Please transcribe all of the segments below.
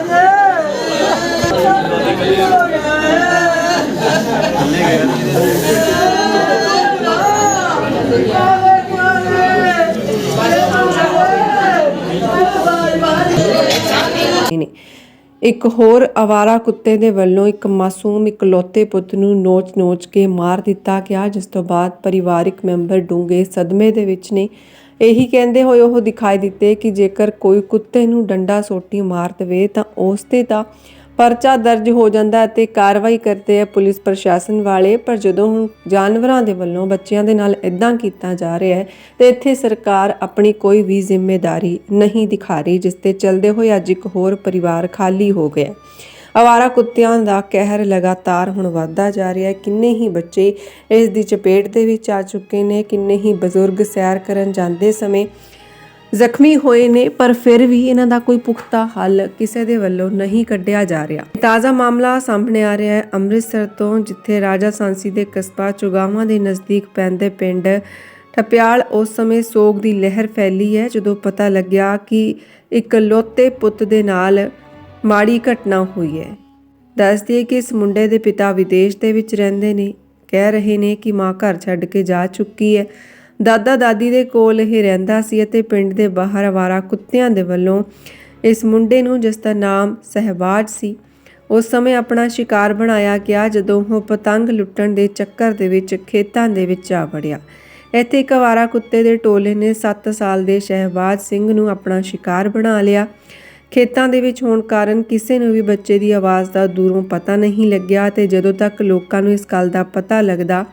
ਨੇ ਇੱਕ ਹੋਰ ਆਵਾਰਾ ਕੁੱਤੇ ਦੇ ਵੱਲੋਂ ਇੱਕ ਮਾਸੂਮ ਇਕਲੌਤੇ ਪੁੱਤ ਨੂੰ ਨੋਚ-ਨੋਚ ਕੇ ਮਾਰ ਦਿੱਤਾ ਗਿਆ, ਜਿਸ ਤੋਂ ਬਾਅਦ ਪਰਿਵਾਰਿਕ ਮੈਂਬਰ ਡੂੰਘੇ ਸਦਮੇ ਦੇ ਵਿੱਚ ਨੇ। ਇਹੀ ਕਹਿੰਦੇ ਹੋਏ ਉਹ ਦਿਖਾਈ ਦਿੱਤੇ ਕਿ ਜੇਕਰ ਕੋਈ ਕੁੱਤੇ ਨੂੰ ਡੰਡਾ ਸੋਟੀ ਮਾਰ ਦੇਵੇ ਤਾਂ ਉਸ ਤੇ ਤਾਂ ਪਰਚਾ ਦਰਜ ਹੋ ਜਾਂਦਾ ਅਤੇ ਕਾਰਵਾਈ ਕਰਦੇ ਆ ਪੁਲਿਸ ਪ੍ਰਸ਼ਾਸਨ ਵਾਲੇ। ਪਰ ਜਦੋਂ ਹੁਣ ਜਾਨਵਰਾਂ ਦੇ ਵੱਲੋਂ ਬੱਚਿਆਂ ਦੇ ਨਾਲ ਇਦਾਂ ਕੀਤਾ ਜਾ ਰਿਹਾ ਹੈ, ਤੇ ਇੱਥੇ ਸਰਕਾਰ ਆਪਣੀ ਕੋਈ ਵੀ ਜ਼ਿੰਮੇਵਾਰੀ ਨਹੀਂ ਦਿਖਾ ਰਹੀ, ਜਿਸ ਤੇ ਚੱਲਦੇ ਹੋਏ ਅੱਜ ਇੱਕ ਹੋਰ ਪਰਿਵਾਰ ਖਾਲੀ ਹੋ ਗਿਆ। ਅਵਾਰਾ ਕੁੱਤਿਆਂ ਦਾ ਕਹਿਰ ਲਗਾਤਾਰ ਹੁਣ ਵੱਧਦਾ ਜਾ ਰਿਹਾ ਹੈ। ਕਿੰਨੇ ਹੀ ਬੱਚੇ ਇਸ ਦੀ ਚਪੇਟ ਦੇ ਵਿੱਚ ਆ ਚੁੱਕੇ ਨੇ, ਕਿੰਨੇ ਹੀ ਬਜ਼ੁਰਗ ਸੈਰ ਕਰਨ ਜਾਂਦੇ ਸਮੇਂ ਜ਼ਖਮੀ ਹੋਏ ਨੇ, ਪਰ ਫਿਰ ਵੀ ਇਹਨਾਂ ਦਾ ਕੋਈ ਪੁਖਤਾ ਹੱਲ ਕਿਸੇ ਦੇ ਵੱਲੋਂ ਨਹੀਂ ਕੱਢਿਆ ਜਾ ਰਿਹਾ। ਤਾਜ਼ਾ ਮਾਮਲਾ ਸਾਹਮਣੇ ਆ ਰਿਹਾ ਹੈ ਅੰਮ੍ਰਿਤਸਰ ਤੋਂ, ਜਿੱਥੇ ਰਾਜਾ ਸਾਂਸੀ ਦੇ ਕਸਬਾ ਚੁਗਾਵਾਂ ਦੇ ਨਜ਼ਦੀਕ ਪੈਂਦੇ ਪਿੰਡ ਠਪਿਆਲ ਉਸ ਸਮੇਂ ਸੋਗ ਦੀ ਲਹਿਰ ਫੈਲੀ ਹੈ, ਜਦੋਂ ਪਤਾ ਲੱਗਿਆ ਕਿ ਇੱਕ ਲੋਤੇ ਪੁੱਤ ਦੇ ਨਾਲ ਮਾੜੀ ਘਟਨਾ ਹੋਈ ਹੈ। ਦੱਸਦੀ ਦਈਏ ਕਿ ਇਸ ਮੁੰਡੇ ਦੇ ਪਿਤਾ ਵਿਦੇਸ਼ ਦੇ ਵਿੱਚ ਰਹਿੰਦੇ ਨੇ। ਕਹਿ ਰਹੇ ਨੇ ਕਿ ਮਾਂ ਘਰ ਛੱਡ ਕੇ ਜਾ ਚੁੱਕੀ ਹੈ। ਦਾਦਾ ਦਾਦੀ ਦੇ ਕੋਲ ਇਹ ਰਹਿੰਦਾ ਸੀ ਅਤੇ ਪਿੰਡ ਦੇ ਬਾਹਰ ਆਵਾਰਾ ਕੁੱਤਿਆਂ ਦੇ ਵੱਲੋਂ ਇਸ ਮੁੰਡੇ ਨੂੰ ਜਿਸ ਦਾ ਨਾਮ ਸਹਿਬਾਜ ਸੀ, ਉਸ ਸਮੇਂ ਆਪਣਾ ਸ਼ਿਕਾਰ ਬਣਾਇਆ ਗਿਆ ਜਦੋਂ ਉਹ ਪਤੰਗ ਲੁੱਟਣ ਦੇ ਚੱਕਰ ਦੇ ਵਿੱਚ ਖੇਤਾਂ ਦੇ ਵਿੱਚ ਆ ਵੜਿਆ। ਇੱਥੇ ਇੱਕ ਆਵਾਰਾ ਕੁੱਤੇ ਦੇ ਟੋਲੇ ਨੇ 7 ਸਾਲ ਦੇ ਸ਼ਹਿਬਾਜ਼ ਸਿੰਘ ਨੂੰ ਆਪਣਾ ਸ਼ਿਕਾਰ ਬਣਾ ਲਿਆ। ਖੇਤਾਂ ਦੇ ਵਿੱਚ ਹੋਣ ਕਾਰਨ ਕਿਸੇ ਨੂੰ ਵੀ ਬੱਚੇ ਦੀ ਆਵਾਜ਼ ਦਾ ਦੂਰੋਂ ਪਤਾ ਨਹੀਂ ਲੱਗਿਆ ਤੇ ਜਦੋਂ ਤੱਕ ਲੋਕਾਂ ਨੂੰ ਇਸ ਗੱਲ ਦਾ ਪਤਾ ਲੱਗਦਾ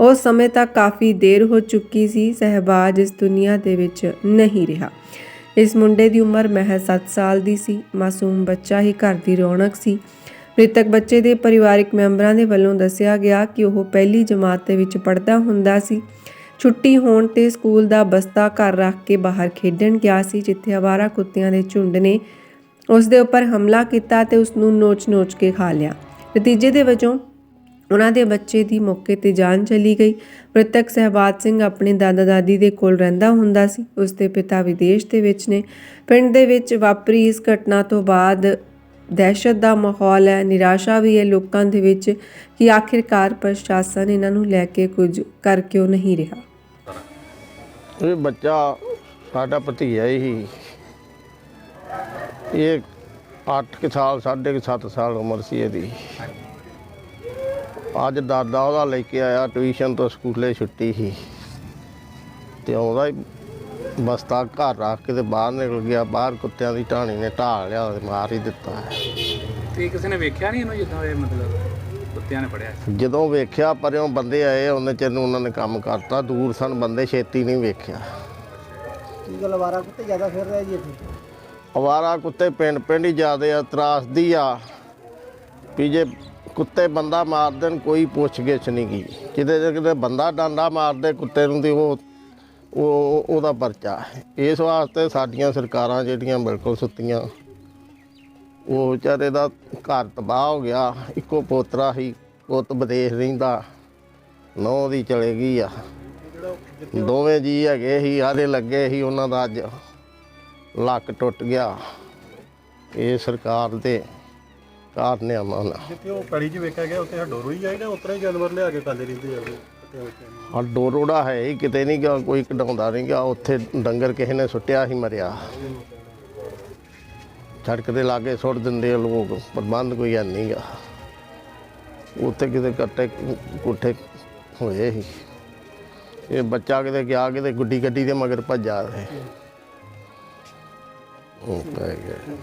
ਉਸ ਸਮੇਂ ਤੱਕ ਕਾਫੀ ਦੇਰ ਹੋ ਚੁੱਕੀ ਸੀ, ਸਹਿਬਾਜ਼ ਇਸ ਦੁਨੀਆ ਦੇ ਵਿੱਚ ਨਹੀਂ ਰਿਹਾ। ਇਸ ਮੁੰਡੇ ਦੀ ਉਮਰ ਮਹਿਜ਼ 7 ਸਾਲ ਦੀ ਸੀ, ਮਾਸੂਮ ਬੱਚਾ ਹੀ ਘਰ ਦੀ ਰੌਣਕ ਸੀ। ਮ੍ਰਿਤਕ ਬੱਚੇ ਦੇ ਪਰਿਵਾਰਕ ਮੈਂਬਰਾਂ ਦੇ ਵੱਲੋਂ ਦੱਸਿਆ ਗਿਆ ਕਿ ਉਹ ਪਹਿਲੀ ਜਮਾਤ ਦੇ ਵਿੱਚ ਪੜ੍ਹਦਾ ਹੁੰਦਾ ਸੀ। ਛੁੱਟੀ ਹੋਣ ਤੇ ਸਕੂਲ ਦਾ ਬਸਤਾ ਘਰ ਰੱਖ ਕੇ ਬਾਹਰ ਖੇਡਣ ਗਿਆ ਸੀ, ਜਿੱਥੇ ਆਵਾਰਾ ਕੁੱਤਿਆਂ ਦੇ ਝੁੰਡ ਨੇ ਉਸ ਦੇ ਉੱਪਰ ਹਮਲਾ ਕੀਤਾ ਤੇ ਉਸ ਨੂੰ ਨੋਚ-ਨੋਚ ਕੇ ਖਾ ਲਿਆ। ਨਤੀਜੇ ਦੇ ਵਜੋਂ ਉਹਨਾਂ ਦੇ ਬੱਚੇ ਦੀ ਮੌਕੇ ਤੇ ਜਾਨ ਚਲੀ ਗਈ। ਮ੍ਰਿਤਕ ਸਹਿਬਾਜ ਸਿੰਘ ਆਪਣੇ ਦਾਦਾ ਦਾਦੀ ਦੇ ਕੋਲ ਰਹਿੰਦਾ ਹੁੰਦਾ ਸੀ। ਉਸ ਦੇ ਪਿਤਾ ਵਿਦੇਸ਼ ਦੇ ਵਿੱਚ ਨੇ। ਪਿੰਡ ਦੇ ਵਿੱਚ ਵਾਪਰੀ ਇਸ ਘਟਨਾ ਤੋਂ ਬਾਅਦ ਦਹਿਸ਼ਤ ਦਾ ਮਾਹੌਲ ਹੈ। ਨਿਰਾਸ਼ਾ ਵੀ ਹੈ ਲੋਕਾਂ ਦੇ ਵਿੱਚ ਕਿ ਆਖਿਰਕਾਰ ਪ੍ਰਸ਼ਾਸਨ ਇਹਨਾਂ ਨੂੰ ਲੈ ਕੇ ਕੁਝ ਕਰ ਕਿਉਂ ਨਹੀਂ ਰਿਹਾ। ਇਹ ਬੱਚਾ ਸਾਡਾ ਭਤੀਜਾ ਹੀ ਇਹ 8 ਕੁ ਸਾਲ, ਸਾਢੇ ਕੁ ਸੱਤ ਸਾਲ ਉਮਰ ਸੀ ਇਹਦੀ। ਅੱਜ ਦਾਦਾ ਉਹਦਾ ਲੈ ਕੇ ਆਇਆ ਟਿਊਸ਼ਨ ਤੋਂ ਸਕੂਲੇ ਛੁੱਟੀ ਸੀ। ਤੇ ਆਉਂਦਾ ਹੀ ਬਸਤਾ ਘਰ ਰੱਖ ਕੇ ਤੇ ਬਾਹਰ ਨਿਕਲ ਗਿਆ। ਬਾਹਰ ਕੁੱਤਿਆਂ ਦੀ ਢਾਣੀ ਨੇ ਢਾਲ ਲਿਆ ਤੇ ਮਾਰ ਹੀ ਦਿੱਤਾ। ਤੇ ਕਿਸੇ ਨੇ ਵੇਖਿਆ ਨਹੀਂ ਇਹਨੂੰ ਜਿੱਦਾਂ ਇਹ ਮਤਲਬ ਕੁੱਤਿਆਂ ਨੇ ਫੜਿਆ? ਜਦੋਂ ਵੇਖਿਆ ਪਰਿਓਂ ਬੰਦੇ ਆਏ ਉਹਨੇ ਚਿਰ ਨੂੰ ਉਹਨਾਂ ਨੇ ਕੰਮ ਕਰਤਾ। ਦੂਰ ਸਨ ਬੰਦੇ ਛੇਤੀ ਨਹੀਂ ਵੇਖਿਆ। ਕੀ ਗੱਲ ਵਾਰਾ ਕੁੱਤੇ ਜ਼ਿਆਦਾ ਫਿਰ ਰਿਹਾ ਜੀ ਇੱਥੇ? ਅਵਾਰਾ ਕੁੱਤੇ ਪਿੰਡ ਪਿੰਡ ਹੀ ਜ਼ਿਆਦੇ ਆ ਤਰਾਸਦੀ ਆ। ਵੀ ਜੇ ਕੁੱਤੇ ਬੰਦਾ ਮਾਰ ਦੇਣ, ਕੋਈ ਪੁੱਛਗਿੱਛ ਨਹੀਂ ਕੀ। ਕਿਤੇ ਜੇ ਕਿਤੇ ਬੰਦਾ ਡਾਂਡਾ ਮਾਰਦੇ ਕੁੱਤੇ ਨੂੰ ਤੇ ਉਹ ਉਹ ਉਹਦਾ ਪਰਚਾ। ਇਸ ਵਾਸਤੇ ਸਾਡੀਆਂ ਸਰਕਾਰਾਂ ਜਿਹੜੀਆਂ ਬਿਲਕੁਲ ਸੁੱਤੀਆਂ। ਉਹ ਵਿਚਾਰੇ ਦਾ ਘਰ ਤਬਾਹ ਹੋ ਗਿਆ। ਇੱਕੋ ਪੋਤਰਾ ਸੀ ਪੁੱਤ ਵਿਦੇਸ਼ ਰਹਿੰਦਾ। ਨੌ ਦੀ ਚਲੇ ਗਈ ਆ। ਦੋਵੇਂ ਜੀ ਹੈਗੇ ਸੀ, ਆਦੇ ਲੱਗੇ ਸੀ, ਉਹਨਾਂ ਦਾ ਅੱਜ ਲੱਕ ਟੁੱਟ ਗਿਆ। ਇਹ ਸਰਕਾਰ ਦੇ ਕਾਰਨਾਮਾ ਨਾਲ ਜਿੱਥੇ ਉਹ ਪੈੜੀ 'ਚ ਵੇਖਿਆ ਗਿਆ ਉੱਥੇ ਡੋਰੂ ਹੀ ਨਾ ਉਤਰਾ ਹੀ ਜਾਨਵਰ ਲਿਆ ਕੇ ਖਾਂਦੇ ਰਹਿੰਦੇ ਆ ਡੋਰੋੜਾ ਹੈ ਹੀ ਕਿਤੇ ਨਹੀਂ ਗਿਆ ਕੋਈ ਕਢਾਉਂਦਾ ਨਹੀਂ ਗਿਆ। ਉੱਥੇ ਡੰਗਰ ਕਿਸੇ ਨੇ ਸੁੱਟਿਆ ਹੀ ਮਰਿਆ। ਸੜਕ ਦੇ ਲਾਗੇ ਸੁੱਟ ਦਿੰਦੇ ਆ ਲੋਕ ਪ੍ਰਬੰਧ ਕੋਈ ਹੈ ਨਹੀਂ ਗਾ। ਉੱਥੇ ਕਿਤੇ ਕੱਟੇ ਕੁੱਠੇ ਹੋਏ ਸੀ। ਇਹ ਬੱਚਾ ਕਿਤੇ ਗਿਆ ਕਿਤੇ ਗੁੱਡੀ ਗੱਡੀ ਦੇ ਮਗਰ ਭੱਜਾ ਰਹੇ। ਉਹ ਪੈ ਗਿਆ।